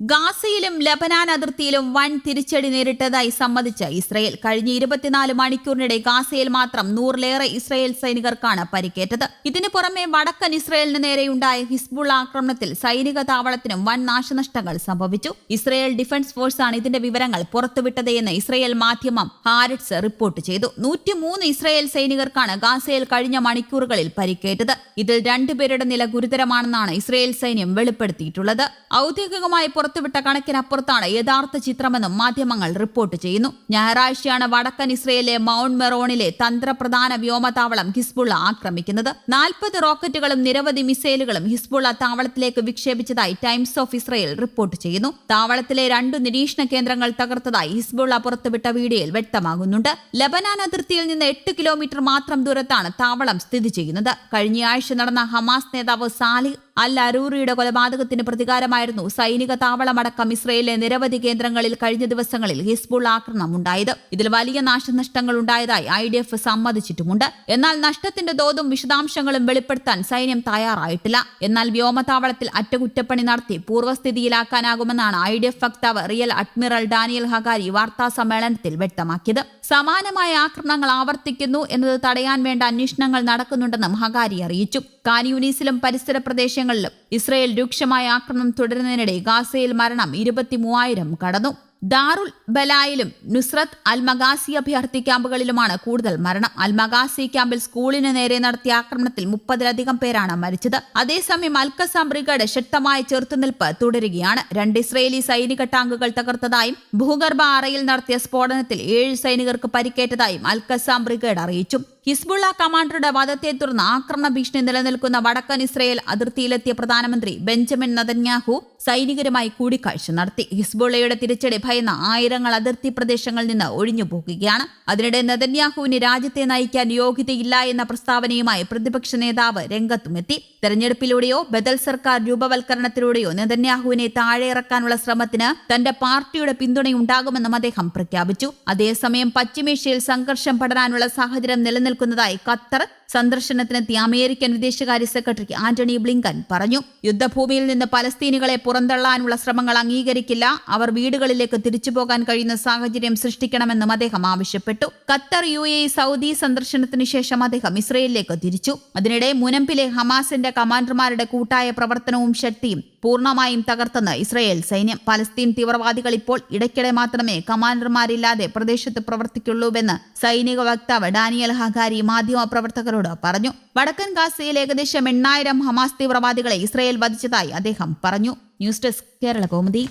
ഗാസയിലും ലബനാൻ അതിർത്തിയിലും വൻ തിരിച്ചടി നേരിട്ടതായി സമ്മതിച്ച ഇസ്രയേൽ. കഴിഞ്ഞ ഇരുപത്തിനാല് മണിക്കൂറിനിടെ ഗാസയിൽ മാത്രം നൂറിലേറെ ഇസ്രയേൽ സൈനികർക്കാണ് പരിക്കേറ്റത്. ഇതിനു പുറമെ വടക്കൻ ഇസ്രയേലിന് നേരെയുണ്ടായ ഹിസ്ബുൾ ആക്രമണത്തിൽ സൈനിക താവളത്തിനും വൻ നാശനഷ്ടങ്ങൾ സംഭവിച്ചു. ഇസ്രയേൽ ഡിഫൻസ് ഫോഴ്സാണ് ഇതിന്റെ വിവരങ്ങൾ പുറത്തുവിട്ടതെന്ന് ഇസ്രയേൽ മാധ്യമം ഹാരിറ്റ്സ് റിപ്പോർട്ട് ചെയ്തു. നൂറ്റിമൂന്ന് ഇസ്രയേൽ സൈനികർക്കാണ് ഗാസയിൽ കഴിഞ്ഞ മണിക്കൂറുകളിൽ പരിക്കേറ്റത്. ഇതിൽ രണ്ടുപേരുടെ നില ഗുരുതരമാണെന്നാണ് ഇസ്രയേൽ സൈന്യം വെളിപ്പെടുത്തിയിട്ടുള്ളത്. ഔദ്യോഗികമായി പുറത്തുവിട്ട കണക്കിനപ്പുറത്താണ് യഥാർത്ഥ ചിത്രമെന്നും മാധ്യമങ്ങൾ റിപ്പോർട്ട് ചെയ്യുന്നു. ഞായറാഴ്ചയാണ് വടക്കൻ ഇസ്രയേലിലെ മൗണ്ട് മെറോണിലെ തന്ത്രപ്രധാന വ്യോമതാവളം ഹിസ്ബുള്ള ആക്രമിക്കുന്നത്. നാൽപ്പത് റോക്കറ്റുകളും നിരവധി മിസൈലുകളും ഹിസ്ബുള്ള താവളത്തിലേക്ക് വിക്ഷേപിച്ചതായി ടൈംസ് ഓഫ് ഇസ്രയേൽ റിപ്പോർട്ട് ചെയ്യുന്നു. താവളത്തിലെ രണ്ടു നിരീക്ഷണ കേന്ദ്രങ്ങൾ തകർത്തതായി ഹിസ്ബുള്ള പുറത്തുവിട്ട വീഡിയോയിൽ വ്യക്തമാകുന്നുണ്ട്. ലബനാൻ അതിർത്തിയിൽ നിന്ന് എട്ട് കിലോമീറ്റർ മാത്രം ദൂരത്താണ് താവളം സ്ഥിതി ചെയ്യുന്നത്. കഴിഞ്ഞയാഴ്ച നടന്ന ഹമാസ് നേതാവ് സാലിഹ് അൽ അരൂറിയുടെ കൊലപാതകത്തിന് പ്രതികാരമായിരുന്നു സൈനിക താവളമടക്കം ഇസ്രയേലിലെ നിരവധി കേന്ദ്രങ്ങളിൽ കഴിഞ്ഞ ദിവസങ്ങളിൽ ഹിസ്ബുൾ ആക്രമണം ഉണ്ടായത്. ഇതിൽ വലിയ നാശനഷ്ടങ്ങൾ ഉണ്ടായതായി ഐ ഡി എഫ് സമ്മതിച്ചിട്ടുമുണ്ട്. എന്നാൽ നഷ്ടത്തിന്റെ തോതും വിശദാംശങ്ങളും വെളിപ്പെടുത്താൻ സൈന്യം തയ്യാറായിട്ടില്ല. എന്നാൽ വ്യോമതാവളത്തിൽ അറ്റകുറ്റപ്പണി നടത്തി പൂർവസ്ഥിതിയിലാക്കാനാകുമെന്നാണ് ഐ ഡി എഫ് വക്താവ് റിയൽ അഡ്മിറൽ ഡാനിയൽ ഹഗാരി വാർത്താ സമ്മേളനത്തിൽ വ്യക്തമാക്കിയത്. സമാനമായ ആക്രമണങ്ങൾ ആവർത്തിക്കുന്നു എന്നത് തടയാൻ വേണ്ട അന്വേഷണങ്ങൾ നടക്കുന്നുണ്ടെന്നും ഹഗാരി അറിയിച്ചു. കാനിയൂനീസിലും പരിസര പ്രദേശങ്ങളിലും ഇസ്രയേൽ രൂക്ഷമായ ആക്രമണം തുടരുന്നതിനിടെ ഗാസയിൽ മരണം ഇരുപത്തിമൂവായിരം കടന്നു. ദാറുൽ ബലായിലും നുസ്രത്ത് അൽമഗാസി അഭയാർത്ഥി ക്യാമ്പുകളിലുമാണ് കൂടുതൽ മരണം. അൽമഗാസി ക്യാമ്പിൽ സ്കൂളിന് നേരെ നടത്തിയ ആക്രമണത്തിൽ മുപ്പതിലധികം പേരാണ് മരിച്ചത്. അതേസമയം അൽക്കസാം ബ്രിഗേഡ് ശക്തമായ ചെറുത്തുനിൽപ്പ് തുടരുകയാണ്. രണ്ട് ഇസ്രയേലി സൈനിക ടാങ്കുകൾ തകർത്തതായും ഭൂഗർഭ അറയിൽ നടത്തിയ സ്ഫോടനത്തിൽ ഏഴ് സൈനികർക്ക് പരിക്കേറ്റതായും അൽക്കസാം ബ്രിഗേഡ് അറിയിച്ചു. ഹിസ്ബുള്ള കമാൻഡറുടെ വധത്തെ തുടർന്ന് ആക്രമണ ഭീഷണി നിലനിൽക്കുന്ന വടക്കൻ ഇസ്രയേൽ അതിർത്തിയിലെത്തിയ പ്രധാനമന്ത്രി ബെഞ്ചമിൻ നദന്യാഹു സൈനികരുമായി കൂടിക്കാഴ്ച നടത്തി. ഹിസ്ബുള്ളയുടെ തിരിച്ചടി ഭയന്ന ആയിരങ്ങൾ അതിർത്തി പ്രദേശങ്ങളിൽ നിന്ന് ഒഴിഞ്ഞു പോകുകയാണ്. അതിനിടെ നതന്യാഹുവിന് രാജ്യത്തെ നയിക്കാൻ യോഗ്യതയില്ല എന്ന പ്രസ്താവനയുമായി പ്രതിപക്ഷ നേതാവ് രംഗത്തുമെത്തി. തെരഞ്ഞെടുപ്പിലൂടെയോ ബദൽ സർക്കാർ രൂപവൽക്കരണത്തിലൂടെയോ നെതന്യാഹുവിനെ താഴെയിറക്കാനുള്ള ശ്രമത്തിന് തന്റെ പാർട്ടിയുടെ പിന്തുണയുണ്ടാകുമെന്നും അദ്ദേഹം പ്രഖ്യാപിച്ചു. അതേസമയം പശ്ചിമേഷ്യയിൽ സംഘർഷം പടരാനുള്ള സാഹചര്യം നിലനിൽക്കുന്നതായി ഖത്തർ സന്ദർശനത്തിനെത്തിയ അമേരിക്കൻ വിദേശകാര്യ സെക്രട്ടറി ആന്റണി ബ്ലിങ്കൻ പറഞ്ഞു. യുദ്ധഭൂമിയിൽ നിന്ന് പലസ്തീനികളെ പുറന്തള്ളാനുള്ള ശ്രമങ്ങൾ അംഗീകരിക്കില്ല. അവർ വീടുകളിലേക്ക് തിരിച്ചുപോകാൻ കഴിയുന്ന സാഹചര്യം സൃഷ്ടിക്കണമെന്നും അദ്ദേഹം ആവശ്യപ്പെട്ടു. ഖത്തർ യു എ സൗദി സന്ദർശനത്തിന് ശേഷം അദ്ദേഹം ഇസ്രയേലിലേക്ക് തിരിച്ചു. അതിനിടെ മുനമ്പിലെ ഹമാസിന്റെ കമാൻഡർമാരുടെ കൂട്ടായ പ്രവർത്തനവും ശക്തിയും പൂർണമായും തകർത്തെന്ന് ഇസ്രയേൽ സൈന്യം. പലസ്തീൻ തീവ്രവാദികൾ ഇപ്പോൾ ഇടയ്ക്കിടെ മാത്രമേ കമാൻഡർമാരില്ലാതെ പ്രദേശത്ത് പ്രവർത്തിക്കുള്ളൂവെന്ന് സൈനിക വക്താവ് ഡാനിയൽ ഹഗാരി മാധ്യമപ്രവർത്തകരോട് പറഞ്ഞു. വടക്കൻ ഗാസയിൽ ഏകദേശം എണ്ണായിരം ഹമാസ് തീവ്രവാദികളെ ഇസ്രയേൽ വധിച്ചതായി അദ്ദേഹം പറഞ്ഞു. News desk Kerala Kaumudi.